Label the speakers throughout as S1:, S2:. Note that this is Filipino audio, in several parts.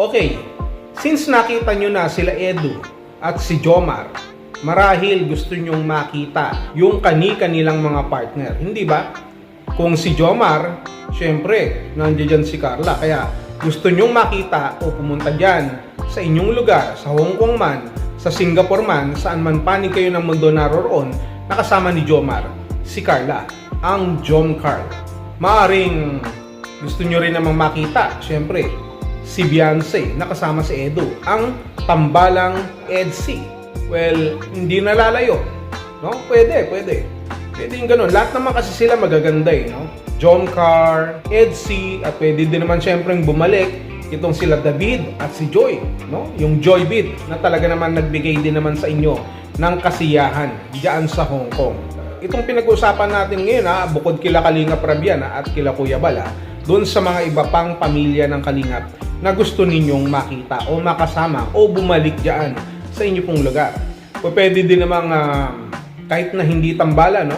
S1: Okay, since nakita nyo na sila Edu at si Jomar, marahil gusto nyong makita yung kani-kanilang mga partner. Hindi ba? Kung si Jomar, syempre, nandiyan si Carla. Kaya gusto nyong makita o pumunta dyan sa inyong lugar, sa Hong Kong man, sa Singapore man, saan man panig kayo ng mundo naroon, nakasama ni Jomar, si Carla, ang Jom Carl. Maaring gusto nyo rin namang makita, syempre, si Beyonce, nakasama si Edu, ang tambalang EDC. Well, hindi nalalayo. No? Pwede, pwede. Pwede yung ganun. Lahat naman kasi sila magaganda eh, no? John Carr, EDC, at pwede din naman syempre bumalik itong sila David at si Joy, no? Yung Joy Beat na talaga naman nagbigay din naman sa inyo ng kasiyahan diyan sa Hong Kong. Itong pinag-uusapan natin ngayon ha, bukod kila Kalinga Prabian ha, at kila Kuya Bala, doon sa mga iba pang pamilya ng Kalingap na gusto ninyong makita o makasama o bumalik diyan sa inyo pong lugar. O pwede din namang ah, kahit na hindi tambala, no?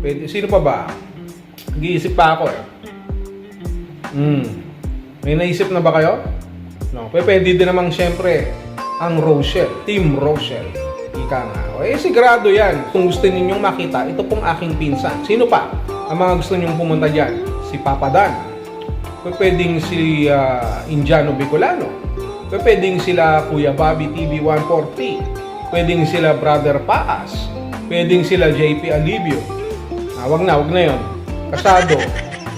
S1: Pwede, sino pa ba? Nag-iisip pa ako eh. Hmm. May naisip na ba kayo? No. Pwede din namang syempre ang Rochelle, Team Rochelle. Ika nga. O eh, sigurado yan. Kung gusto ninyong makita, ito pong aking pinsan. Sino pa? Ang mga gusto ninyong pumunta dyan? Si Papa Dan. P- Pwedeng si ah, Indiano Bicolano. Pwedeng sila Kuya Bobby TV 140. Pwedeng sila Brother Paas. Pwedeng sila JP Alivio. Ah, wag na, wag na yon. Kasado.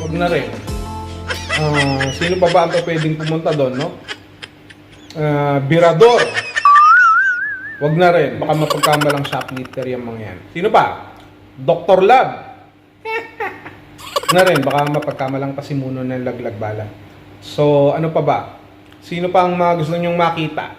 S1: Wag na rin. Ah, sino pa ba ang pwedeng pumunta doon, no? Ah, Birador. Wag na rin. Baka mapagkamalang shoplifter yung mga yan. Sino pa? Dr. Lab. Na rin. Baka mapagkamalang pasimuno ng laglag bala. So, ano pa ba? Sino pa ang mga gusto nyong makita?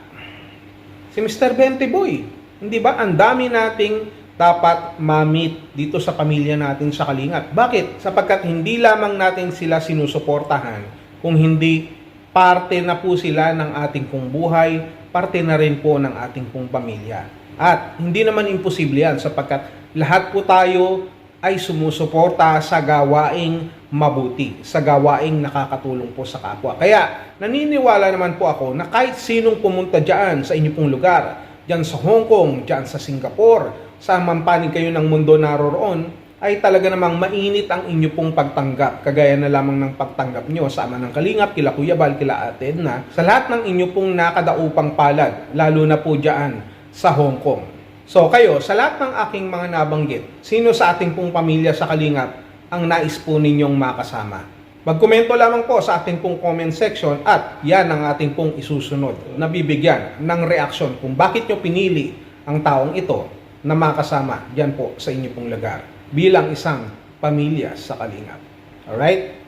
S1: Si Mr. Bente Boy. Hindi ba? Ang dami nating dapat ma-meet dito sa pamilya natin sa Kalingat. Bakit? Sapagkat hindi lamang natin sila sinusuportahan, kung hindi parte na po sila ng ating pong buhay, parte na rin po ng ating pong pamilya. At hindi naman imposible yan sapagkat lahat po tayo ay sumusuporta sa gawaing mabuti, sa gawaing nakakatulong po sa kapwa. Kaya naniniwala naman po ako na kahit sinong pumunta dyan sa inyo pong lugar, dyan sa Hong Kong, dyan sa Singapore, saan man panig kayo ng mundo naroroon, ay talaga namang mainit ang inyo pong pagtanggap. Kagaya na lamang ng pagtanggap nyo sa ama ng Kalingap, kila Kuya Bal, kila Ate na sa lahat ng inyo pong nakadaupang palad, lalo na po dyan sa Hong Kong. So kayo, sa lahat ng aking mga nabanggit, sino sa ating pong pamilya sa Kalingap ang nais po ninyong makasama? Magkomento lamang po sa ating pong comment section at yan ang ating pong isusunod na bibigyan ng reaksyon kung bakit nyo pinili ang taong ito na makasama dyan po sa inyo pong lugar bilang isang pamilya sa Kalingap. Alright?